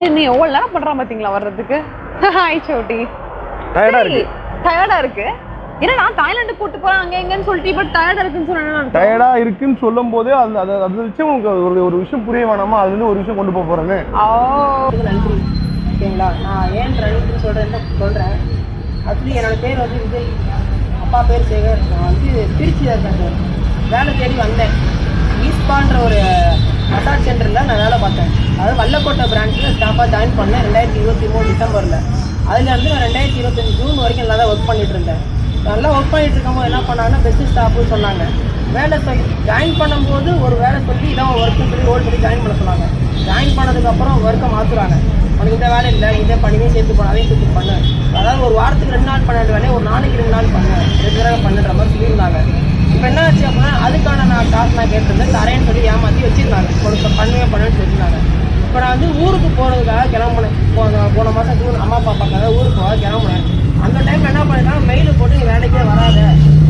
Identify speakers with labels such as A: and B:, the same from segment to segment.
A: நீ எவ்வளவு நேரம் பண்றான் பாத்தீங்களா வர்றதுக்கு? ஹாய் சோட்டி.
B: டயர்டா இருக்கு.
A: டயர்டா இருக்கு. ஏன்னா நான் தாய்லாந்து கூட்டு போறேன் அங்க எங்கன்னு சொல்லிட்டு இப்ப டயர்டா இருக்குன்னு சொன்னேன்
B: டயர்டா இருக்குன்னு சொல்லும் போதே அந்த அதை அதை வச்சு உங்களுக்கு ஒரு ஒரு விஷயம் புரிய வேணாமா? அதுல இருந்து ஒரு விஷயம் கொண்டு போக போறேன்னு.
C: நன்றி ஓகேங்களா? நான் ஏன் ரணின்னு சொல்கிறேன்னு சொல்கிறேன் ஆக்சுவலி என்னோட பேர் வந்து விஜய். அப்பா பேர் சேகர். நான் வந்து திருச்சியில் இருக்கேன் சார். வேலை தேடி வந்தேன். ஈஸ்பான்ற ஒரு மசாஜ் சென்டரில் நான் வேலை பார்த்தேன் அதாவது வல்லக்கோட்டை பிரான்ச்சில் ஸ்டாஃபாக ஜாயின் பண்ணேன் ரெண்டாயிரத்தி இருபத்தி மூணு டிசம்பரில். அதுலேருந்து நான் ரெண்டாயிரத்தி இருபத்தஞ்சு ஜூன் வரைக்கும் நல்லா தான் ஒர்க் பண்ணிட்டு இருந்தேன். நல்லா ஒர்க் பண்ணிட்டு இருக்கும்போது என்ன பண்ணாங்கன்னா பெஸ்ட் ஸ்டாஃப்னு சொன்னாங்க. வேலை சொல்லி ஜாயின் பண்ணும்போது ஒரு வேலை சொல்லி இதான் ஒர்க்குன்னு சொல்லி ஓடி சொல்லி ஜாயின் பண்ண சொன்னாங்க. ஜாயின் பண்ணதுக்கப்புறம் ஒர்க்கை மாற்றுறாங்க உனக்கு இந்த வேலை இல்லை இதை பண்ணிவே சேர்த்து பண்ண அதையும் சேர்த்து பண்ணு. அதாவது ஒரு வாரத்துக்கு ரெண்டு நாள் பண்ண வேலையை ஒரு நாளைக்கு ரெண்டு நாள் பண்ணு. ரெகுலராக பண்ணுற மாதிரி சொல்லியிருந்தாங்க. இப்போ என்ன ஆச்சு அப்படின்னா அதுக்கான நான் காசு நான் கேட்டிருந்தேன். தரேன்னு சொல்லி ஏமாற்றி வச்சுருந்தாங்க. கொடுக்க பண்ணுவேன் பண்ணுன்னு சொல்லியிருந்தாங்க. இப்போ நான் வந்து ஊருக்கு போகிறதுக்காக கிளம்புனேன். போன போன மாதம் ஜூன் அம்மா அப்பா பார்க்காத ஊருக்கு போக கிளம்புனேன். அந்த டைம் என்ன பண்ணிட்டாங்க? மெயில் போட்டு நீ வேலைக்கே வராத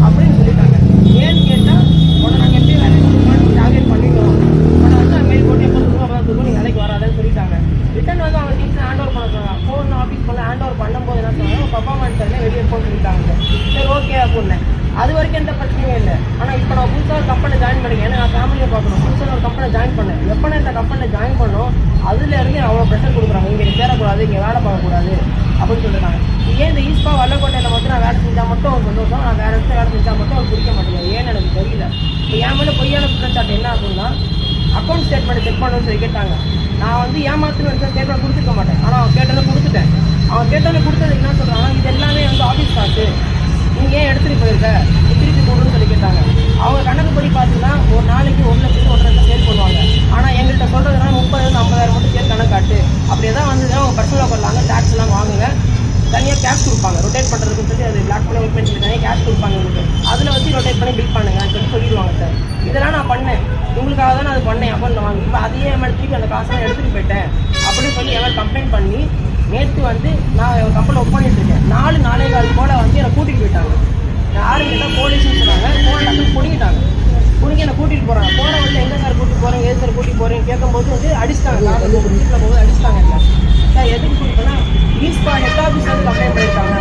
C: அப்படின்னு சொல்லிட்டாங்க. ஏன்னு கேட்டால் உடனே நாங்கள் எப்படி வேலைக்கு டார்கெட் பண்ணிட்டோம். உடனே வந்து மெயில் போட்டு எப்போ ரூபா பார்த்து நீ வேலைக்கு வராதுன்னு சொல்லிட்டாங்க. ரிட்டன் வந்து அவங்க டீச்சர் ஹேண்ட் ஓவர் பண்ண சொன்னாங்க. ஃபோன் ஆஃபீஸ் பண்ண ஹேண்ட் ஓவர் பண்ணும்போது என்ன சொன்னாங்க? பர்ஃபார்மன்ஸ் வெளியே போக சொல்லிட்டாங்க சரி ஓகே அப்படின்னேன். அது வரைக்கும் எந்த பிரச்சனையும் இல்லை. ஆனால் இப்போ நான் புதுசாக ஒரு கம்பெனி ஜாயின் பண்ணிக்கேன் ஏன்னா நான் ஃபேமிலியை பார்க்கணும். புதுசாக ஒரு கம்பெனி ஜாயின் பண்ணேன். எப்போ இந்த கம்பெனியில் ஜாயின் பண்ணோம் அதில் இருந்து அவ்வளோ ப்ரெஷர் கொடுக்குறாங்க. இங்கே சேரக்கூடாது இங்கே வேலை பார்க்கக்கூடாது அப்படின்னு சொல்லிட்டாங்க. ஏன் இந்த ஈஸ்பா வல்லக்கோட்டையில் மட்டும் நான் வேலை செஞ்சால் மட்டும் ஒரு சந்தோஷம் நான் வேறு இடத்துல வேலை செஞ்சால் மட்டும் அவர் பிடிக்க மாட்டேங்குது ஏன்னு எனக்கு தெரியல. இப்போ என் மேலே பொய்யான குற்றச்சாட்டு என்ன ஆகுதுன்னா அக்கௌண்ட் ஸ்டேட்மெண்ட் செக் பண்ணணும்னு சொல்லி கேட்டாங்க. நான் வந்து ஏமாத்துன்னு நினச்சா ஸ்டேட்மெண்ட் கொடுத்துருக்க மாட்டேன். ஆனால் அவன் கேட்டதை கொடுத்துட்டேன். அவன் கேட்டதை கொடுத்தது என்ன சொல்கிறாங்க இது எல்லாமே வந்து ஆஃபீஸ் காசு எடுத்துகிட்டு போயிருக்க திருப்பி கொடுன்னு சொல்லி கேட்டாங்க அவங்க கணக்குப்படி பார்த்தீங்கன்னா ஒரு நாளைக்கு ஒரு லட்சத்து ஒன்றரை லட்சம் சேல் பண்ணுவாங்க ஆனால் எங்கள்கிட்ட சொல்கிறதுனா முப்பது ஐம்பதாயிரம் மட்டும் சேல் கணக்கு காட்டு. அப்படி எதாவது வந்ததுன்னா அவங்க பர்சனலாக பண்ணலாங்க டேக்ஸ் எல்லாம் வாங்குங்க. தனியாக கேஷ் கொடுப்பாங்க. ரொட்டேட் பண்ணுறதுக்கு சொல்லி அது பிளாக் பண்ணி ஒர்க் பண்ணி தனியாக கேஷ் கொடுப்பாங்க உங்களுக்கு அதில் வச்சு ரொட்டேட் பண்ணி பில் பண்ணுங்கன்னு சொல்லி சொல்லிடுவாங்க சார் இதெல்லாம் நான் பண்ணேன். உங்களுக்காக தான் நான் அது பண்ணேன் அப்படின்னு வாங்க. இப்போ அதையே என் திருப்பி அந்த காசை எடுத்துகிட்டு போயிட்டேன். அப்படின்னு சொல்லி எவ்வளோ கம்ப்ளைண்ட் பண்ணி நேற்று வந்து நான் என் கம்பெனி ஒர்க் பண்ணிட்டு இருக்கேன். நாலு நாலே கால் போல் வந்து என்னை கூட்டிகிட்டு போயிட்டாங்க யாரு கேட்டால் போலீஸ்னு சொன்னாங்க ஃபோன் டக்குனு பிடிங்கிட்டாங்க பிடிங்கி என்னை கூட்டிகிட்டு போகிறாங்க போகிற வந்து எங்கே சார் கூட்டிட்டு கூட்டி எது கேட்கும்போது வந்து அடிச்சிட்டாங்க. கார் வந்து போகும்போது அடிச்சிட்டாங்க இல்லை சார் எதுக்கு கூட்டிட்டு ஈஸ்பா ஹெட் ஆஃபீஸ் வந்து கம்ப்ளைண்ட் பண்ணியிருக்காங்க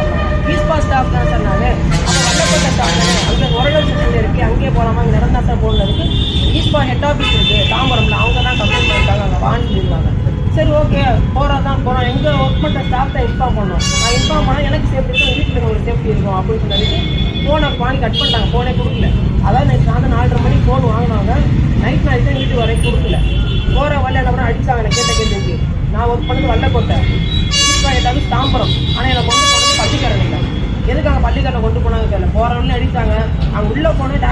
C: ஈஸ்பா ஸ்டாஃப் தான் சார் நான். அப்போ வல்லப்பட்ட ஸ்டாஃப் தானே? அங்கே உரடல் செக்ஷன் இருக்குது அங்கேயே போகலாமா இங்கே நிரந்தாசா போகல இருக்குது ஈஸ்பா ஹெட் ஆஃபீஸ் இருக்குது தாம்பரம்ல அவங்க தான் கம்ப்ளைண்ட் பண்ணியிருக்காங்க அங்கே வாங்கிருந்தாங்க சரி ஓகே போகிறா தான் போகிறோம் எங்கே ஒர்க் பண்ணுற ஸ்டாஃப் தான் இன்ஃபார்ம் பண்ணோம். நான் இன்ஃபார்ம் பண்ணால் எனக்கு சேஃப்டி இருக்கும். வீட்டில் உங்களுக்கு சேஃப்டி இருக்கும் அப்படின்னு சொல்லிட்டு ஃபோனை வாங்கி கட் பண்ணிட்டாங்க. ஃபோனே கொடுக்கல. அதாவது நைட் சாயந்தரம் நாலரை மணிக்கு ஃபோன் வாங்கினாங்க. நைட் நான் தான் வீட்டுக்கு வரைக்கும் கொடுக்கல. போகிற வழியில் அப்புறம் அடித்தாங்க எனக்கு கேட்ட கேள்விக்கு நான் ஒர்க் பண்ணது வல்லக்கோட்டை ஈஸ்வா எல்லாமே தாம்பரம். ஆனால் என்னை கொண்டு போனது பள்ளிக்காரன் இல்லை எதுக்காக பள்ளிக்காரனை கொண்டு போனாங்க தெரியல. போகிற வழியில் அடித்தாங்க அங்கே உள்ளே போனேன்